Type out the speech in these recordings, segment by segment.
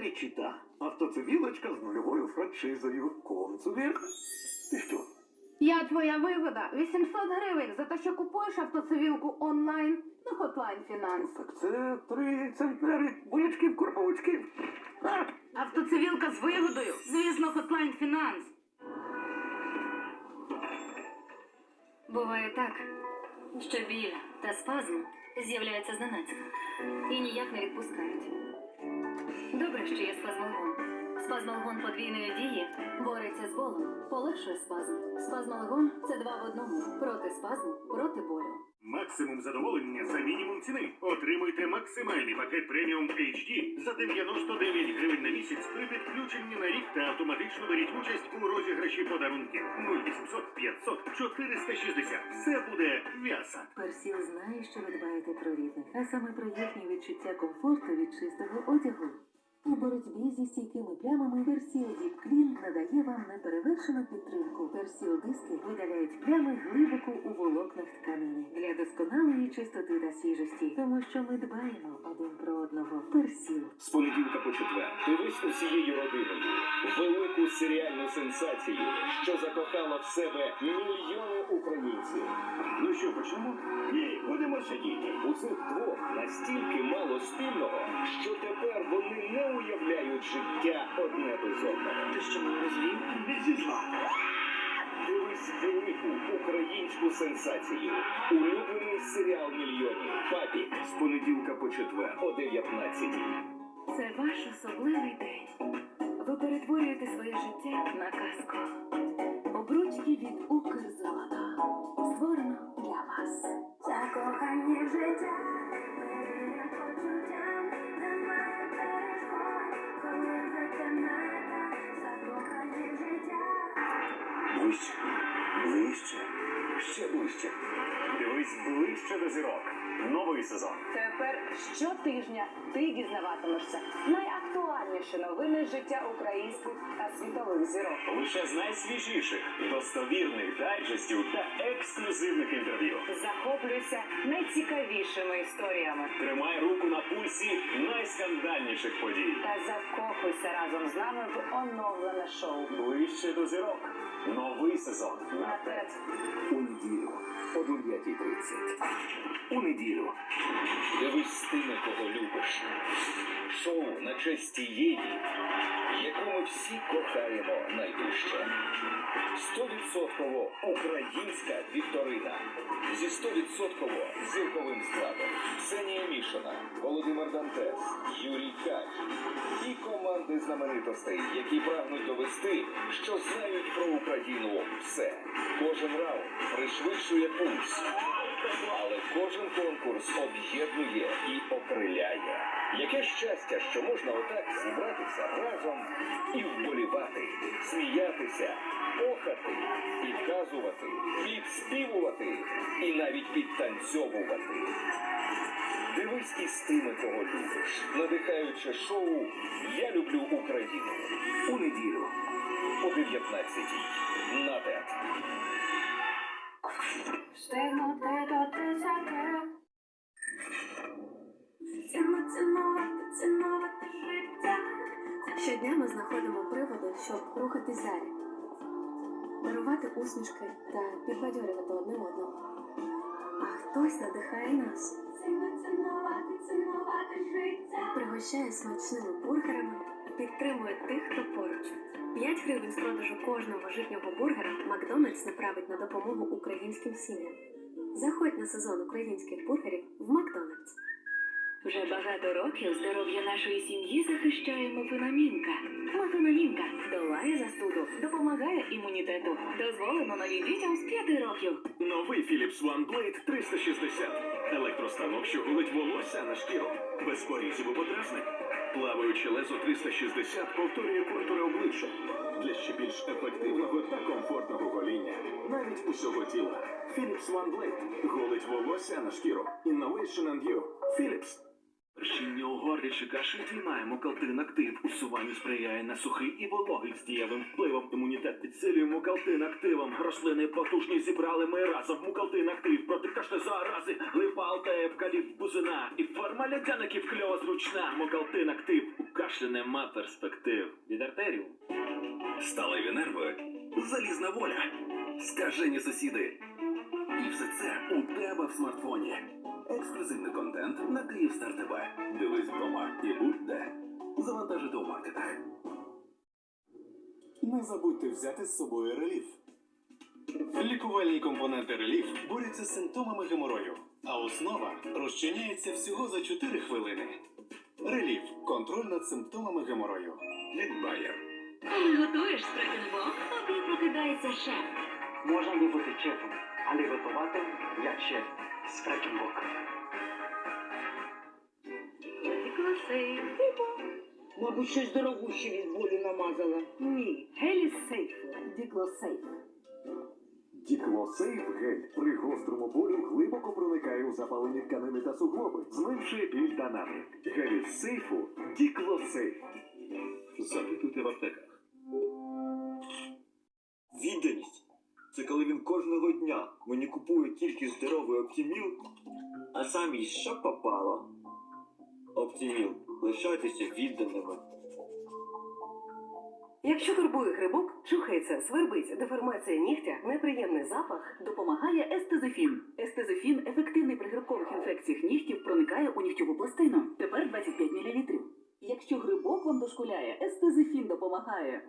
Величита. Автоцивілочка з нульовою франшизою. Концубір. Ти що? Я твоя вигода. 800 гривень за те, що купуєш автоцивілку онлайн на Hotline Finance. Так це три центнери бурячків корпаучків. А, Автоцивілка з вигодою. Звісно, Hotline Finance. Буває так, що біль та спазм з'являються зненацька і ніяк не відпускають. Добре, що є спазмалгон. Спазмалгон подвійної дії бореться з болем, полегшує спазм. Спазмалгон це два в одному проти спазму, проти болю. Максимум задоволення за мінімум ціни. Отримуйте максимальний пакет преміум HD за 99 гривень на місяць при підключенні на рік та автоматично беріть участь у розіграші подарунків 0800 500 460. Все буде в'яса. Персіл знає, що ви дбаєте про рідних, а саме про їхнє відчуття комфорту від чистого одягу. У боротьбі зі стійкими плямами Персіл Діп Клін надає вам неперевершену підтримку. Персіл диски видаляють плями глибоко у волокнах тканини для досконалої чистоти та свіжості, тому що ми дбаємо один про одного. Персіл. З понеділка по четвер дивись усією родиною велику серіальну сенсацію, що закохала в себе мільйони українців. Ну що, почнемо? Ні, будемо сидіти. У цих двох настільки мало спільного, що тепер вони не уявляють життя одне без одного. Ти що мене розвів? Не зізла. Дивись велику українську сенсацію. Улюблений серіал мільйонів. Папік з понеділка по четвер о 19 Це ваш особливий день. Ви перетворюєте своє життя на казку. Обручки від Укрзолота. Закохані в життя, перед почуттям, немає перешкод, коли затемнета, закохані в життя. Ближче, ближче, ще ближче. Дивись ближче до зірок. Новий сезон. Тепер щотижня ти дізнаватимешся найактуальніші новини з життя українських та світових зірок. Лише з найсвіжіших, достовірних дайджестів та ексклюзивних інтерв'ю. Захоплюйся найцікавішими історіями Тримай руку на пульсі найскандальніших подій. та закохуйся разом з нами в оновлене шоу. Ближче до зірок. Новий сезон. На ТЕТ. У неділю о 9.30. У неділю. Дивись з тими, кого любиш. Шоу на честь тієї, всі кохаємо найдужче. Стовідсотково українська вікторина. Зі стовідсотково зірковим складом. Ксенія Мішина, Володимир Дантес, Юрій Кач і команди знаменитостей, які прагнуть довести, що знають про Україну все. Кожен раунд пришвидшує пульс. Але кожен конкурс об'єднує і окриляє. Яке щастя, що можна отак зібратися разом і вболівати, сміятися, охати, підказувати, підспівувати і навіть підтанцьовувати. Дивись із тими, кого любиш, надихаюче шоу Я люблю Україну у неділю о 19-й на ТЕТ. Щодня ми знаходимо приводи, щоб рухатись далі, дарувати усмішки та підбадьорювати одне одного. А хтось надихає нас, пригощає смачними бургерами, підтримує тих, хто поруч. 5 гривень з продажу кожного житнього бургера Макдональдс направить на допомогу українським сім'ям. Заходь на сезон українських бургерів. Вже багато років здоров'я нашої сім'ї захищає мефенамінка. Мефенамінка долає застуду, допомагає імунітету. Дозволено навіть дітям з 5 років. Новий Philips OneBlade 360. Електростанок, що голить волосся на шкіру. Без порізів і подразнень. Плаваюче лезо 360 повторює контури обличчя. Для ще більш ефективного та комфортного гоління. Навіть усього тіла. Philips OneBlade. Голить волосся на шкіру. Innovation and you. Philips. Горлі чи кашель знімає мукалтин актив. Усуванню сприяє на сухий і вологий з дієвим впливом. Імунітет підсилює мукалтин активом. Рослини потужні зібрали ми разом. Мукалтин актив проти кашля зарази. Липал та евкаліпт бузина. І форма лядяників кльова зручна. Мукалтин актив. У кашлі нема перспектив. Від артерію. Сталеві нерви, залізна воля, скажені сусіди. І все це у тебе в смартфоні. Ексклюзивний контент на Київстар ТВ. Дивись вдома і будь де. Завантажити у маркетах. Не забудьте взяти з собою реліф. Лікувальні компоненти реліф борються з симптомами геморою, а основа розчиняється всього за 4 хвилини. Реліф контроль над симптомами геморою. Від Bayer. Коли готуєш спрекенбок, тобі прокидається шеф. Можна не бути шефом, але готувати як шеф з Фрекенбок. Класей. Мабуть, щось дорогуще від болю намазала. Ні, гелі з сейфу. Діклосейф. Діклосейф гель при гострому болю глибоко проникає у запалені тканини та суглоби, зменшує біль та намір. Гель з сейфу Діклосейф. Запитуйте в аптеках. Відданість. Це коли він кожного дня мені купує тільки здоровий оптіміл, а сам їсть що попало. Оптіміл, лишайтеся відданими. Якщо турбує грибок, чухається, свербить, деформація нігтя, неприємний запах, допомагає естезофін. Естезофін ефективний при грибкових інфекціях нігтів, проникає у нігтєву пластину. Тепер 25 мл. Якщо грибок вам дошкуляє, естезофін допомагає.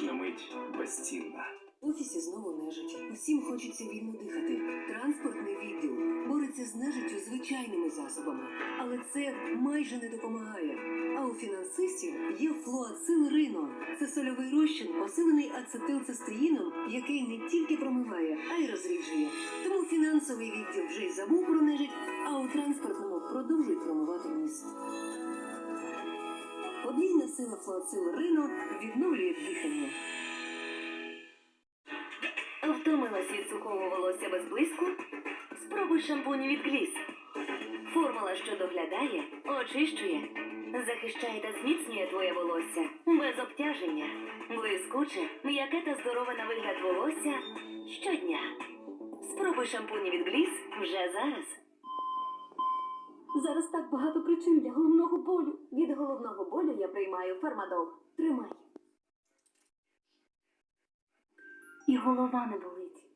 Кожна мить безцінна. В офісі знову нежить. Усім хочеться вільно дихати. Транспортний відділ бореться з нежиттю звичайними засобами, але це майже не допомагає. А у фінансистів є флуацил Рино. Це сольовий розчин, посилений ацетилцистеїном, який не тільки промиває, а й розріджує. Тому фінансовий відділ вже й забув про нежить, а у транспортному продовжують промивати міст. Подвійна сила флуацил Рино відновлює дихання. Втомилась від сухого волосся без блиску? Спробуй шампунь від Гліс. Формула, що доглядає, очищує, захищає та зміцнює твоє волосся без обтяження. Блискуче, м'яке та здорове на вигляд волосся щодня. Спробуй шампуні від Гліс вже зараз. Зараз так багато причин для головного болю. Від головного болю я приймаю фармадол. Тримай. І голова не болить.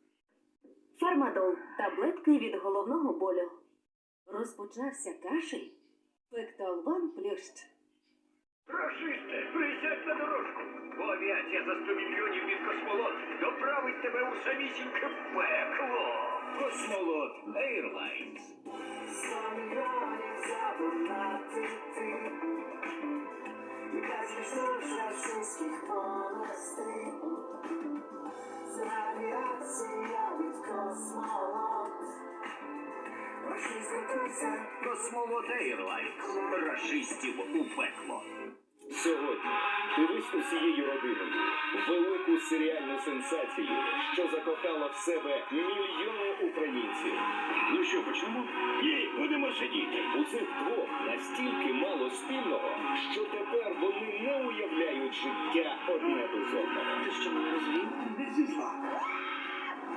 Фармадол таблетки від головного болю. Розпочався кашель. Пекталван плющ. Рашисте, присядь на дорожку, бо авіація за 100 мільйонів від космолот доправить тебе у самісіньке пекло. Космолот Airlines. Космолот Airlines. Рашистів у пекло. Сьогодні дивись усією родиною велику серіальну сенсацію, що закохала в себе мільйони українців. Ну що, почнемо? Ні, будемо сидіти. У цих двох настільки мало спільного, що тепер вони не уявляють життя одне без одного. Ти що мене розвів?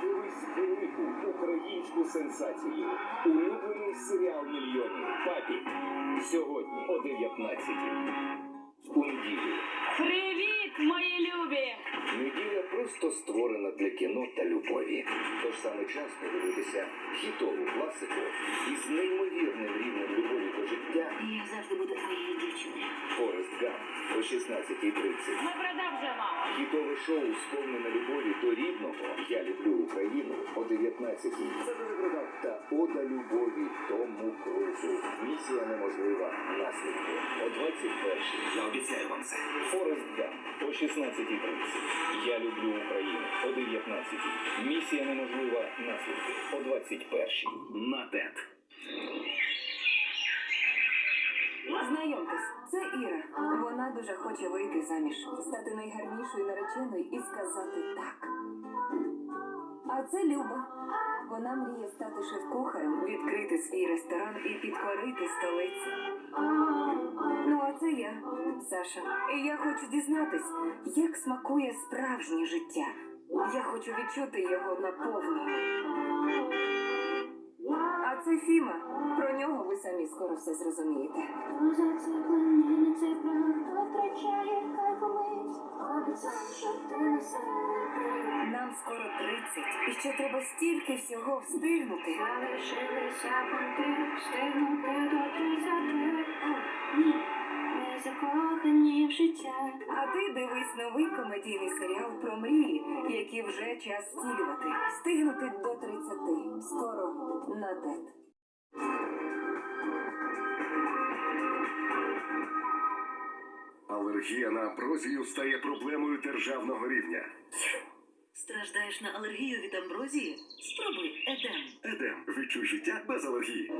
Дивись велику українську сенсацію. Улюблений серіал мільйонів. Папі. Сьогодні о 19 у неділю. Привіт, мої любі! Неділя просто створена для кіно та любові. Тож саме час подивитися хітову класику із неймовірним рівнем любові до життя Я завжди буду твоєю дівчиною. Форест Гамп о 16.30. Ми продовжимо. Хітове шоу сповнене любові до рідного Я люблю Україну о 19 Це дуже круто. Та ода любові Тому Крузу. Місія неможлива. Наслідки о 21 Я обіцяю вам це. Форест Гамп о 16.30. Я люблю Україну о 19 Місія неможлива. Наслідки о 21 На ТЕТ. Знайомтесь, Це Іра. Вона дуже хоче вийти заміж, стати найгарнішою нареченою і сказати так. А це Люба. Вона мріє стати шеф-кухарем, відкрити свій ресторан і підкорити столицю. Ну, а це я, Саша. І я хочу дізнатись, як смакує справжнє життя. Я хочу відчути його наповну. А це Фіма. Про нього ви самі скоро все зрозумієте. Зациклені на цей хто втрачає кайфу мить. Що ти не Нам скоро 30, і ще треба стільки всього встигнути. Залишилися понти, встигнути до тридцяти. О, ні, не закохані в життя. А ти дивись новий комедійний серіал про мрії, які вже час стілювати. Встигнути до 30. Скоро на ТЕТ. Алергія на амброзію стає проблемою державного рівня. Страждаєш на алергію від амброзії? Спробуй Едем. Едем. Відчуй життя без алергії.